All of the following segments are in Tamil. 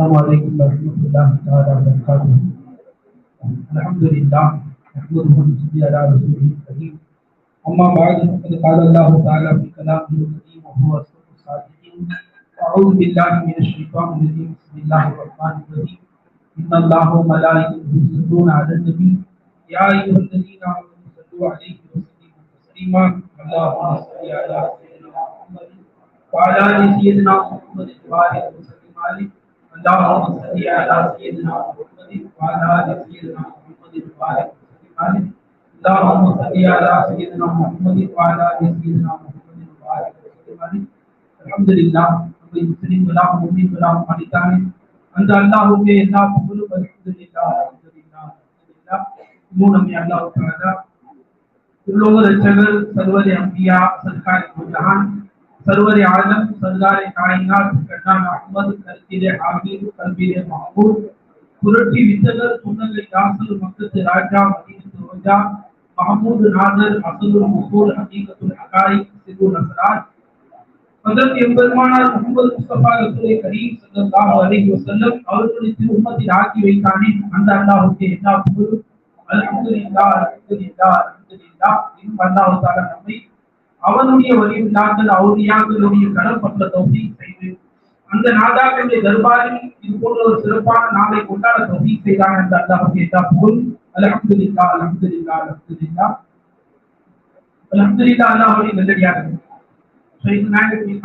السلام عليكم ورحمة الله تعالى وبركاته. الحمد لله نحمده ونصلي على رسوله الكريم. أما بعد فقد قال الله تعالى في كلامه الكريم وهو أصدق الصادقين. أعوذ بالله من الشيطان الرجيم. بسم الله الرحمن الرحيم. إن الله وملائكته يصلون على النبي. يا أيها الذين آمنوا صلوا عليه وسلموا تسليما. اللهم صل على سيدنا محمد وعلى آل سيدنا محمد وبارك وسلم عليه اللهم صل على سيدنا محمد وعلى آل سيدنا محمد وبارك وسلم عليه اللهم صل على سيدنا محمد وعلى آل سيدنا محمد وبارك وسلم عليه الحمد لله நம்மை முஸ்லிம்களாம் முஸ்லிம்களாம் அளித்தானே அந்த அல்லாஹுக்கே எல்லா புகழும் அல்ஹம்துலில்லாஹ் அல்ஹம்துலில்லாஹ் அல்ஹம்துலில்லாஹ் இன்னும் நம்மை அல்லாஹ் தஆலா உள்ளோக ரச்சகர் சர்வரி அம்பியா சர்க்காரி ஜஹான் சர்வரி ஆலம் சர்தாரி காயினாத் கண்ணான் அகமது கல்கிலே ஹாபீர் கல்பிலே மஹபூப் புரட்சி வித்தகர் புன்னகை தாசர் மக்கத்து ராஜா மதீனத்து ரோஜா. மஹமூது நாதர் அசலுல் முகூர் ஹகீகத்துல் ஹகாய் சிது நசராத் ஹஜரத் எம்பெருமானார் முகமது முஸ்தபா ரசூலை கரீம் ஸல்லல்லாஹு அலைஹி வஸல்லம் அவர்களை திருமத்தில் ஆக்கி வைத்தானே. அந்த அல்லாஹ்வுக்கு எல்லா புகழும். அல்ஹம்துலில்லாஹ் அல்ஹம்துலில்லாஹ் அல்ஹம்துலில்லாஹ். இன்னும் அல்லாஹ் தஆலா நம்மை அவனுடைய வழியில்லாமல் அவுலியாக்களுடைய கடற்பட்ட தொகுதி செய்து அந்த நாதாக்களுடைய தர்பாரில் இது போன்ற ஒரு சிறப்பான நாளை கொண்டாட தொகுதி செய்தான் என்று அல்லாஹ் கேட்டா போல் அலமதுல்லா அலமதுல்லா அலமதுல்லா அலமதுல்லா அல்லாஹ்வுடைய நல்லடியார்கள் சைதுனாயகத்தின்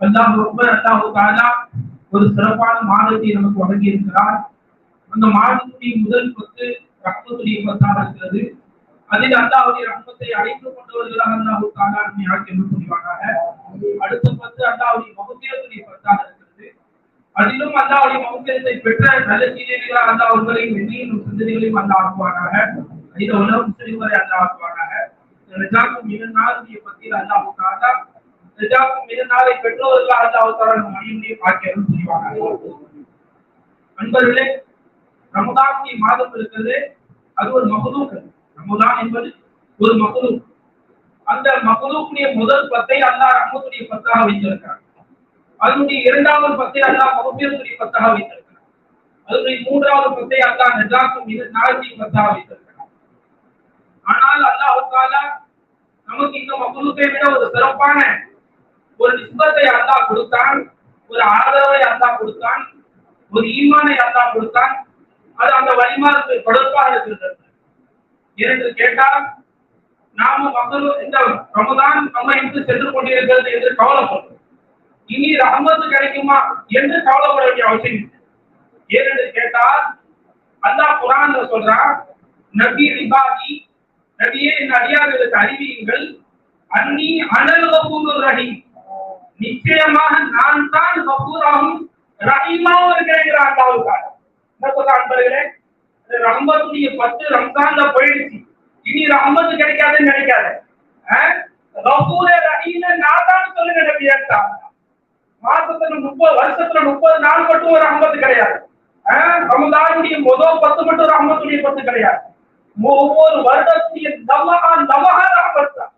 அல்லாஹ் ரொம்ப அல்லாஹ் தாலா ஒரு சிறப்பான மாதத்தை நமக்கு வழங்கி இருக்கிறார் அந்த மாதத்துடைய முதல் பத்து ரத்தத்துடைய பத்தாக இருக்கிறது. அதில் அல்லாவுடைய ரஹ்மத்தை அழைத்து கொண்டவர்களாக அல்லாஹு தஆலா நம்மை ஆக்கி அருள் புரிவானாக. அடுத்த பத்து அல்லாவுடைய மகுத்தியத்துடைய பத்தாக இருக்கிறது. அதிலும் அல்லாவுடைய மகுத்தியத்தை பெற்ற நல்ல சீனியர்களாக அந்த அவர்களையும் என்னையும் சிந்தனைகளையும் அல்லாஹ் ஆக்குவானாக. அதில் உலக முஸ்லிம்களை அல்லாஹ் ஆக்குவானாக. ரஜாக்கும் மிகநாளுடைய பத்தியில் அல்லாஹு தாலா ரஜாக்கும் மிகநாளை பெற்றோர்கள் அல்லாஹ் தாலா நம் அனைவரையும் ஆக்கி அருள் புரிவானாக. அன்பர்களே ரமதானுடைய மாதம் இருக்கிறது. அது ஒரு மகுதூக் ரமதான் என்பது ஒரு மகுதூக் அந்த மகுதூக்குடைய முதல் பத்தை அல்லாஹ் ரஹமத்துடைய பத்தாக வைத்திருக்கிறார் அதனுடைய இரண்டாவது பத்தை அல்லாஹ் மகபீரத்துடைய பத்தாக வைத்திருக்கிறார் அதனுடைய மூன்றாவது பத்தை அல்லாஹ் நஜாக்கும் மிக நாளுடைய பத்தாக வைத்திருக்கிறார் ஆனால் அல்லாஹ் தாலா நமக்கு இந்த மகுதூக்கை விட ஒரு சிறப்பான ஒரு நிஸ்பத்தை அல்லாஹ் கொடுத்தான் ஒரு ஆதரவை அல்லாஹ் கொடுத்தான் ஒரு ஈமானை அல்லாஹ் கொடுத்தான். அது அந்த வழிமாறுக்கு தொடர்பாக இருக்கிறது. என்று கேட்டால் நாம மக்கள் இந்த ரமதான் நம்ம இன்று சென்று கொண்டிருக்கிறது என்று கவலைப்படும். இனி ரஹமத்து கிடைக்குமா என்று கவலைப்பட வேண்டிய அவசியம் இல்லை. ஏனென்று கேட்டால் அல்லாஹ் குரான்ல சொல்றான் நபி ரிபாதி நபியே என் அடியார்களுக்கு அறிவியுங்கள். அன்னி அனல் கபூர் ரஹீம். நிச்சயமாக நான் தான் கபூராகவும் ரஹீமாவும் இருக்கிறேன் அல்லாவுக்காக என்ன சொல்ல அன்பர்களே? ரம்பத்துடைய பத்து ரம்ஜான்ல போயிடுச்சு. இனி ரம்பத்து கிடைக்காதுன்னு நினைக்காத. கபூரே ரஹீம் நான் தான் சொல்லுங்க மாசத்துல முப்பது வருஷத்துல முப்பது நாள் மட்டும் ஒரு ஐம்பது கிடையாது. ரமதானுடைய முதல் பத்து மட்டும் ஒரு ஐம்பத்துடைய பத்து கிடையாது. ஒவ்வொரு வருடத்துடைய நவகா நவகா ரஹமத் தான்.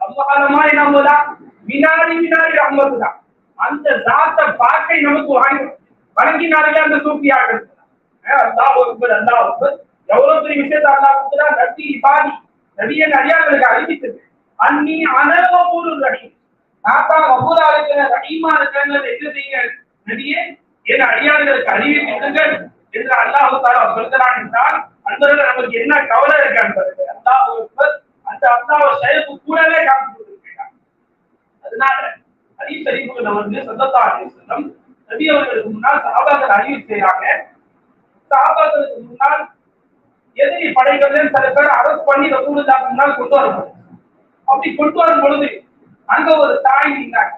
நவகாலமாய் நம்மதா வினாடி வினாடி ரஹமத்து தான். அந்த தாத்த பாக்கை நமக்கு வாங்கி வணங்கினாலே அந்த சூப்பியாக அல்லாஹ் அக்பர் அல்லாஹ் அக்பர் எவ்வளவு பெரிய விஷயத்தை அல்லாஹ் கொடுத்தா நபி இபாதி நபியின் அடியார்களுக்கு அறிவித்தது. அன்னி அனவபூரு ரஹீம். நான் தான் வபூரா இருக்கிறேன் ரஹீமா இருக்கிறேன் என்ன செய்யுங்க நபியே என் அடியார்களுக்கு அறிவித்துங்கள் என்று அல்லாஹ் தாலா சொல்கிறான் என்றால் அன்பர்கள் நமக்கு என்ன கவலை இருக்கு அன்பர்கள்? அல்லாஹ் அந்த அல்லாஹ் செயலுக்கு கூடவே காமிச்சு கொடுத்திருக்கிறார் அதனால அலி ஷரீஃபுகள் வந்து சந்தத்தா அலிஸ்லம் நபி அவர்களுக்கு முன்னால் சஹாபாக்கள் அறிவு செய்யறாங்க முன்னால் எதிரி படைகள் சில பேர் அரசு பண்ணி ரசூலுல்லாஹ் முன்னால் கொண்டு வரணும் அப்படி கொண்டு வரும் பொழுது அங்க ஒரு தாய் நின்றாங்க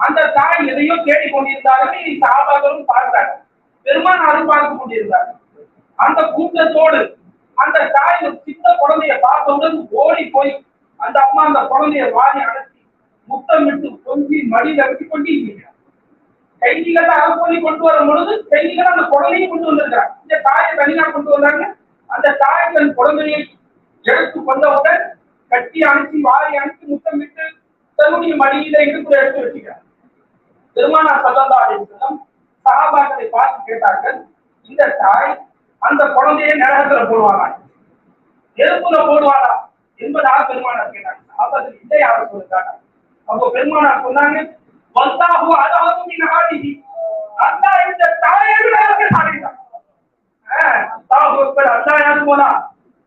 அந்த தாய் எதையோ தேடி கொண்டிருந்தார்கள் சஹாபாக்களும் பார்த்தாங்க பெருமானாரும் பார்த்து கொண்டிருந்தார். அந்த கூட்டத்தோடு அந்த தாய் ஒரு சின்ன குழந்தைய பார்த்தவுடன் ஓடி போய் அந்த அம்மா அந்த குழந்தைய வாரி அடைச்சி முத்தமிட்டு கொஞ்சி மடியில் வச்சு கொண்டிருக்கிறார் கைதிகளை அறுப்பொழி கொண்டு வரும் பொழுது கைதிகள் அந்த குழந்தையும் கொண்டு வந்திருக்கிறார். இந்த தாயை தனியா கொண்டு வந்தாங்க. அந்த தாய் தன் குழந்தையை எடுத்து கொண்டவுடன் கட்டி அணைச்சி வாரி அணைச்சி முத்தமிட்டு தன்னுடைய மடியில இடுப்புல எடுத்து வச்சுக்கிறார். பெருமானா சல்லல்லா சகாபாக்களை பார்த்து கேட்டார்கள் இந்த தாய் அந்த குழந்தையை நரகத்துல போடுவாரா நெருப்புல போடுவாரா என்பதாக பெருமானார் கேட்டாங்க சகாபாக்கள் இல்லை யாரும் சொல்லிட்டாங்க அப்போ பெருமானார் சொன்னாங்க வந்தாஹு அதாவது நகாதிஹி அல்லாஹ் இந்த தாயை விட சாதித்தான் அல்லாஹ் யாரு போனா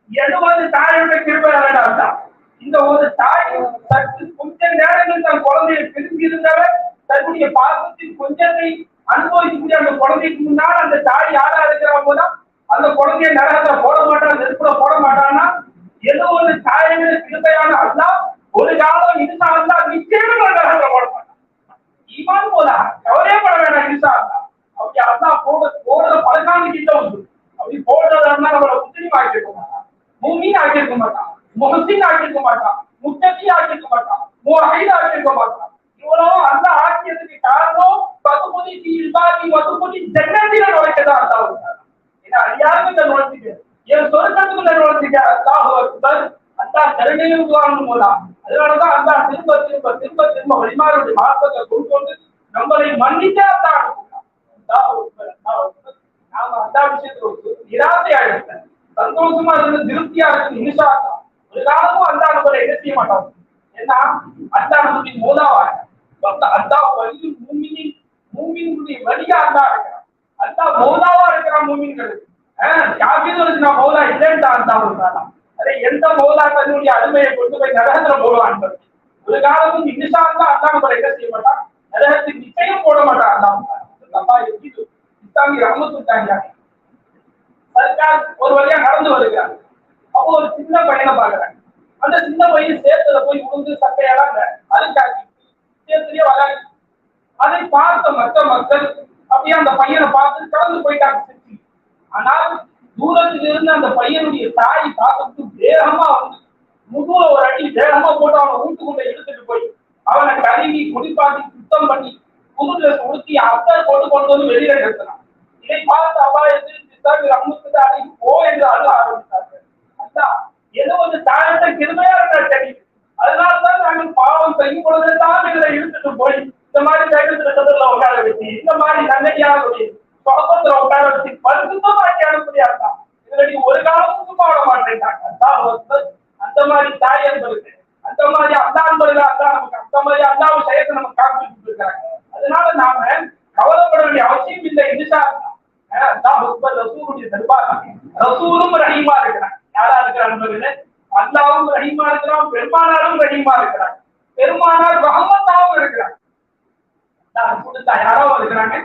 எழுபது தாயோட கிருபை வேண்டாம் இந்த ஒரு தாய் சற்று கொஞ்ச நேரங்கள் தன் குழந்தையை பிரிஞ்சு இருந்தவர் தன்னுடைய பாசத்தின் கொஞ்சத்தை அனுபவிக்கக்கூடிய அந்த குழந்தைக்கு முன்னால் அந்த தாய் யாரா இருக்கிறா போதா அந்த குழந்தைய நரகத்துல போட மாட்டான் நெருப்புல போட மாட்டான்னா ஏதோ ஒரு தாயோட கிருபையான அல்லா? ஒரு காலம் இருந்தா அல்லா நிச்சயமா நரகத்துல போட மாட்டான் ஈமான் போதா கவலையே பட வேண்டாம் இன்சா அல்லா அப்படி அல்லா போட போடுற பழக்கான கிட்ட வந்து அப்படி போடுறதா நம்மளை முஸ்லீம் ஆக்கியிருக்க மாட்டான் மூமீன் ஆக்கியிருக்க மாட்டான். முகசின் ஆக்கியிருக்க மாட்டான். முத்தகி ஆக்கியிருக்க மாட்டான். முஹைத் ஆக்கியிருக்க மாட்டான். இவ்வளவு அந்த ஆக்கியத்துக்கு காரணம் பதுமுதி இல்பாதி பதுமுதி ஜன்னத்தில நுழைக்கதான் அல்லா இருந்தார் ஏன்னா அறியாத நுழைஞ்சிட்டு என் சொர்க்கத்துக்குள்ள நுழைச்சிட்டு அல்லாஹ் அக்பர் அந்த கருணையும் உதாரணம் போதா? அதனாலதான் அந்த திரும்ப திரும்ப திரும்ப திரும்ப வழிமாறுடைய மாற்றத்தை கொண்டு வந்து நம்மளை மன்னிச்சா தான் நாம அந்த விஷயத்துல ஒரு நிராசை இருக்க சந்தோஷமா இருந்து திருப்தியா இருக்கு நிமிஷா ஒரு காலமும் அந்த நம்மளை என்ன செய்ய மாட்டோம் ஏன்னா அந்த அனுபவத்தின் மூலாவாக அந்தா வழி மூமினின் மூமினுடைய வழியா அந்தா இருக்கிறான். அல்லா மௌலாவா இருக்கிறான் மூமின்களுக்கு யாருக்கும் இருக்கு நான் மௌலா இல்லைன்னு தான் சொல்றாங்க அதே எந்த மௌலா தன்னுடைய அருமையை கொண்டு போய் நரகத்துல போடுவான் ஒரு காலமும் நிமிஷா இருந்தா அல்லா என்ன செய்ய மாட்டான். நரகத்துக்கு நிச்சயம் போட மாட்டான் அல்லா அப்பா எப்படி இஸ்லாமிய ரமத்துட்டாங்க சர்க்கார் ஒரு வழியா நடந்து வருகிறார். அப்போ ஒரு சின்ன பையனை பாக்குறாங்க அந்த சின்ன பையன் சேத்துல போய் விழுந்து சட்டையெல்லாம் அழுக்காக்கி சேத்துலயே வராது அதை பார்த்த மற்ற மக்கள் அப்படியே அந்த பையனை பார்த்து கடந்து போயிட்டாங்க ஆனால் தூரத்தில் இருந்து அந்த பையனுடைய தாய் பார்த்து வேகமா வந்து முதுகுல ஒரு அடி வேகமா போட்டு அவனை வீட்டுக்குள்ள எடுத்துட்டு போய் அவனை கழுவி குடிப்பாட்டி சுத்தம் பண்ணி புது ட்ரெஸ் உடுத்தி அத்தர் போட்டு கொண்டு வந்து வெளியில நிறுத்தினான். இதை பார்த்து அபாயத்தில் சித்தாங்க அமுத்து அடி போ என்று அழுக ஆரம்பித்தார்கள் அல்லா ஏதோ ஒரு தாயத்தை கிருமையா இருந்தால் தெரியும் அதனாலதான் நாங்கள் பாவம் செய்யும் பொழுதுதான் இதை இழுத்துட்டு போய் இந்த மாதிரி தைரியத்துல கதிரில் உட்கார வச்சு இந்த மாதிரி நன்மையாருடைய குழப்பத்துல உட்கார வச்சு பரிசுத்தமாக்கி அனுப்படியா இதுல நீ ஒரு காலமும் சும்மா விட மாட்டேங்கிறாங்க அந்த மாதிரி தாய் என்பதுக்கு அந்த மாதிரி அல்லா என்பதுல அல்லா நமக்கு அந்த மாதிரி அல்லாவும் செயத்தை நம்ம காமிச்சுட்டு அதனால நாம கவலைப்பட வேண்டிய அவசியம் இல்லை இன்ஷா அல்லாஹ் ரசூலுடைய தர்பார் ரசூலும் ரஹீமா இருக்கிறான். யாரா இருக்கிறாங்க அல்லாவும் ரஹீமா இருக்கிறான் பெருமானாரும் ரஹீமா இருக்கிறான் பெருமானார் ரஹமத்தாவும் இருக்கிறான் கொடுத்தா யாராவும் இருக்கிறாங்க?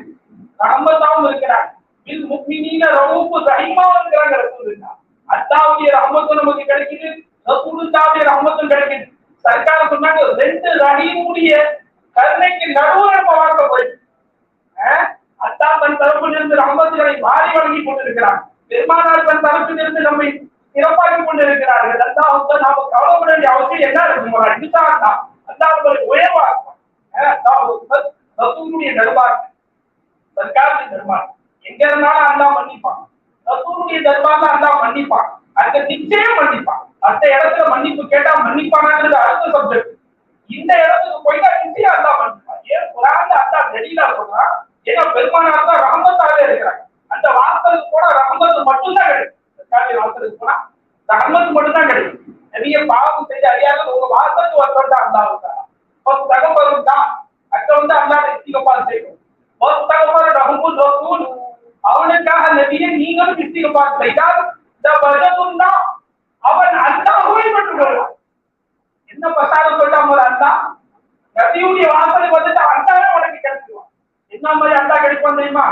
ரஹமத்தாவும் இருக்கிறாங்க இல் முக்மினீன ரவுப்பு ரஹீமாவும் இருக்கிறாங்க ரசூலுல்லா. அல்லாவுடைய ரஹமத்தும் நமக்கு கிடைக்குது ரசூலுல்லாவுடைய ரஹமத்தும் கிடைக்குது. சர்க்கார் சொன்னாங்க ரெண்டு ரஹீமுடைய கருணைக்கு நடுவுல நம்ம வாழ்க்கை போயிட்டு அத்தா தன் தரப்பில் இருந்து ரஹமத்துகளை மாறி வழங்கி கொண்டிருக்கிறார் பெருமானார் தன் தரப்பில் இருந்து நம்மை சிறப்பாக்கி கொண்டிருக்கிறார்கள். அல்லா வந்து நாம கவலைப்பட வேண்டிய அவசியம் என்ன இருக்கும் இதுதான் அல்லா அல்லா உங்களுக்கு உயர்வாக்கும் ரசூலுடைய தர்பார் தர்பார். எங்க இருந்தாலும் அல்லா மன்னிப்பான். ரசூலுடைய தர்பார்ல அல்லா மன்னிப்பான். அங்க நிச்சயம் மன்னிப்பான். அடுத்த இடத்துல மன்னிப்பு கேட்டா மன்னிப்பானாங்கிறது அடுத்த சப்ஜெக்ட் இந்த இடத்துக்கு போயிட்டா நிச்சயம் அல்லா மன்னிப்பான் ஏன் குரான்ல அல்லா வெளியில சொல்றான் ஏன்னா பெருமானார் தான் ரஹமத்தாவே இருக்கிறாங்க அந்த வார்த்தைக்கு கூட ரஹமத்து மட்டும்தான் கிடைக்கும். வார்த்தைக்கு போனா ரஹமத்து மட்டும்தான் கிடைக்கும். நிறைய பாவம் செஞ்சு அறியாத ஒரு வார்த்தைக்கு ஒருத்தர் தான் அல்லா இருக்காங்க ஒரு தான். அக்க வந்து அல்லா இஸ்திகப்பா செய்யும் ஒரு தகவல் ரஹமுல் ரசூல் அவனுக்காக நபியை நீங்களும் இஸ்திகப்பா செய்தால் இந்த பஜதும் தான் அல்லாஹுவை பெற்றுக் கொள்ளலாம் என்ன பசாரம் சொல்றாங்க அல்லா நபியுடைய வாசலுக்கு வந்துட்டு அல்லாவே உனக்கு கிடைச்சிருவான். என்ன மாதிரி அல்லா கிடைக்கும் தெரியுமா?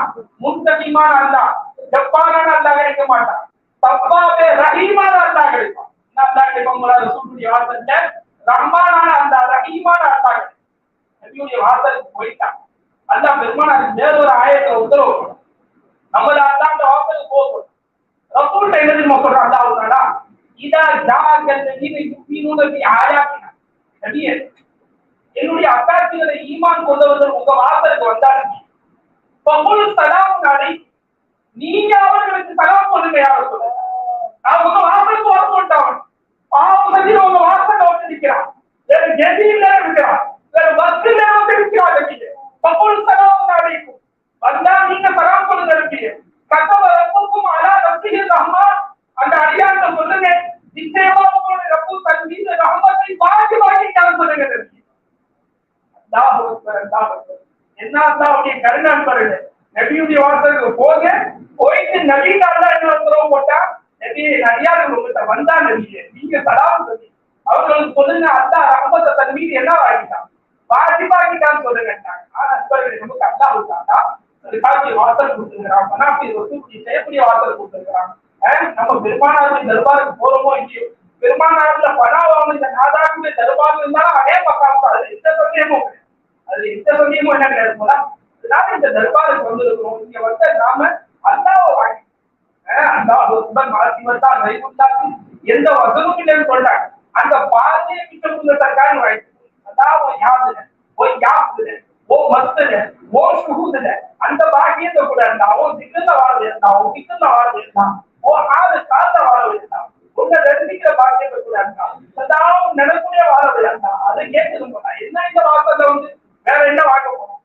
முன்தகிமான அல்லா ஜப்பானான அல்லா கிடைக்க மாட்டான். தப்பாவே ரஹீமான அல்லா கிடைப்பான். என்ன அல்லா கிடைப்பாங்க ரசூலுடைய வாசல்ல? ரஹ்மானான அல்லா ரஹீமான அல்லா கிடைக்கும். நபியுடைய வாசலுக்கு போயிட்டான். அல்லா பெருமானாருக்கு வேற ஒரு ஆயத்தை உத்தரவு நம்மள அல்லா வாசலுக்கு போகும் ரசூல்ல என்ன தெரியுமா சொல்றான் அல்லாஹ் இதா ஜாஅல் லதீன யுமினூன பி ஆயாத்தினா. நபியே என்னுடைய அத்தாட்சிகளை ஈமான் கொண்டவர்கள் உங்க வாசலுக்கு வந்தார்கள். பகுல் சலாம் நாளை நீங்க அவர்களுக்கு சலாம் பண்ணுங்க யாரும் நான் உங்க வாசலுக்கு வர மாட்டவன் பாவத்தில் உங்க வாசல்ல வந்து நிற்கிறான். வேற கதியில இருக்கிறான் வேற பஸ்ல வந்து நிற்கிறான் கட்டிங்க பகுல் சலாம் நாளைக்கும் வந்தா நீங்க சலாம் பண்ணுங்க இருக்கீங்க கத்தவ ரப்புக்கும் அலா ரப்பிகள் ரஹ்மான் அந்த அடியார்கிட்ட சொல்லுங்க நிச்சயமா உங்களுடைய ரப்பு தன் மீது ரஹ்மத்தை பாரு. என்ன அல்லாவுடைய கருணான்பர்கள் நபியுடைய வாசலுக்கு போக போயிட்டு நபீன் அல்லா என்ன உத்தரவு போட்டா? நபியை நடிகார்கள் உங்கள்கிட்ட வந்தா நபியே. நீங்க சலாம் சொல்லி. அவர்களுக்கு சொல்லுங்க அல்லா ரஹமத்தை தன் மீது என்ன வாங்கிட்டான்? வாஜிபாக்கிட்டான்னு சொல்லுங்கட்டாங்க ஆனா நண்பர்கள் நமக்கு அல்லா விட்டாண்டா அதுக்காக வாசல் கொடுத்துருக்கிறான். மனாப்பி வசூல் செய்யக்கூடிய வாசல் கொடுத்துருக்கிறான். நம்ம பெருமானாருடைய தர்பாருக்கு போறோமோ இல்லையோ? பெருமானாருல பணாவாங்க இந்த நாதாக்குடைய தர்பார் இருந்தாலும் அதே பக்கம் அது எந்த சந்தேகமும் அதுல எந்த சந்தேகமும் என்ன கிடையாது போல. அதனால இந்த தர்பாருக்கு வந்திருக்கிறோம். இங்க வந்து நாம அல்லாவை வாங்கி அல்லாஹ் மாற்றி வந்தா வைகுண்டாக்கு எந்த வசனமும் இல்லைன்னு சொல்றாங்க அந்த பாதையை விட்டு சர்க்காரு வாங்கி அதாவது யாதுல ஓ யாப்புல ஓ மத்துல ஓ சுகுதுல அந்த பாக்கியத்தை கூட இருந்தா ஓ திக்குல வாழ இருந்தா ஓ திக்குல வாழ இருந்தா ஓ ஆறு கால வாழ இருந்தா உங்க தரிசிக்கிற பாக்கியத்தை கூட இருந்தா சதாவும் நடக்கூடிய வாழ இருந்தா அதை கேட்கணும் என்ன இந்த வார்த்தை வந்து வேற என்ன வாங்க போறோம்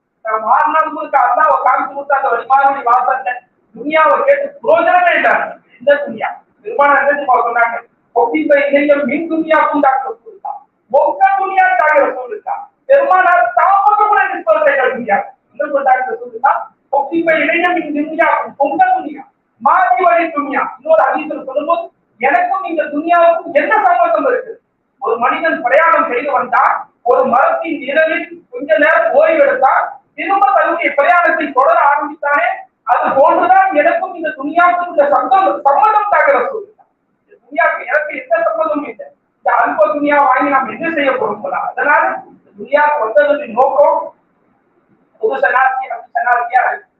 மாறினதுக்கு முழுக்க அல்லாவை காமிச்சு கொடுத்த அந்த வழிமாறி வாசல்ல துனியாவை கேட்டு புரோஜனமே இல்லாம இந்த துனியா? பெருமான என்ன சொன்னாங்க? ஒப்பிப்பை இணையம் மின் துனியா டாக்டர் சொல்லிருக்கா ஒக்க துனியா டாக்டர் சொல்லிருக்கா பெருமானார் தாமத கூட நிற்பதை துனியா. என்ன டாக்டர் சொல்லிருக்கா ஒப்பிப்பை இணையம் மின் துனியா பொங்க துனியா மாறி வழி துனியா. இன்னொரு அதிசயம் சொல்லும்போது எனக்கும் இந்த துனியாவுக்கும் என்ன சம்பந்தம் இருக்கு? ஒரு மனிதன் பிரயாணம் செய்து வந்தால் ஒரு மரத்தின் நிழலில் கொஞ்ச நேரம் ஓய்வு எடுத்தால் திரும்ப தன்னுடைய பிரயாணத்தை தொடர ஆரம்பித்தானே? அது போன்றுதான் எனக்கும் இந்த துணியாவுக்கும் இந்த சந்தம் சம்மதம் தாக்கிற சொல்லிட்டான் துணியாவுக்கு எனக்கு எந்த சம்மதமும் இல்லை. இந்த அல்ப துணியா வாங்கி நாம் என்ன செய்ய போறோம் போல? அதனால இந்த துணியாவுக்கு வந்ததன் நோக்கம் புது சனாத்தி அப்படி சனாத்தியா இருக்கு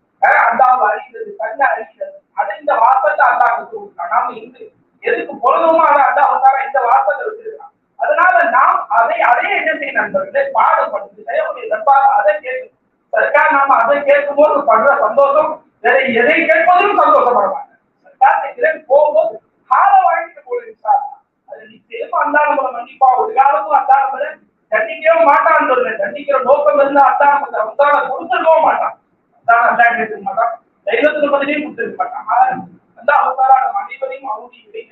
அல்லாஹ் அறிகிறது கண்ண அறிகிறது அதை இந்த வார்த்தை அல்லாஹ் கொடுத்தான் நாம இன்று எதுக்கு பொருளுமோ அதை அல்லாஹ் இந்த வார்த்தை வச்சிருக்கான் அதனால நாம் அதை அதே என்ன செய்ய நண்பர்களே பாடுபடுத்து செய்யக்கூடிய நண்பாக அதை கேட்கும். சர்க்கார் நாம அதை கேட்கும் போது படுற சந்தோஷம் வேற எதை கேட்பதும் சந்தோஷப்படுவாங்க சர்க்கார் போகும்போது கால வாங்கிட்டு போயிருக்கார் அது நிச்சயமா அல்லா மன்னிப்பா. ஒரு காலமும் அல்லா நம்மளை தண்டிக்கவே மாட்டான்னு சொல்றேன். தண்டிக்கிற நோக்கம் இருந்தா அல்லா நம்ம கொடுத்துருக்கவும் மாட்டான். அதான் அல்லா கேட்க மாட்டான். தைரியத்துக்கு பதிலையும் கொடுத்துருக்க மாட்டான். அந்த அவதாரா நம்ம அனைவரையும் அவனுடைய இறை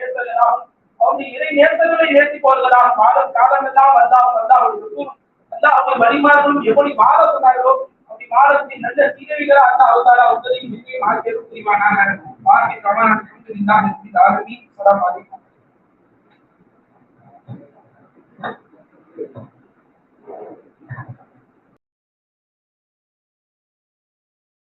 நேர்த்தலாம் இறை நேர்த்தங்களை ஏற்றி போடுகிறான் காலம் காலமெல்லாம் வந்தாலும் வந்தா அவருக்கு அல்லா அவங்க வழிமாறும் எப்படி மாற சொன்னார்களோ அப்படி மாறத்தின் நல்ல தீரவிகளா அல்லா அவதாரா உங்களையும் நிச்சயம் ஆக்கியது புரிவானாக வாக்கி பிரமாணம் இருந்தால் ஆரம்பி சலாம் அலைக்கும்.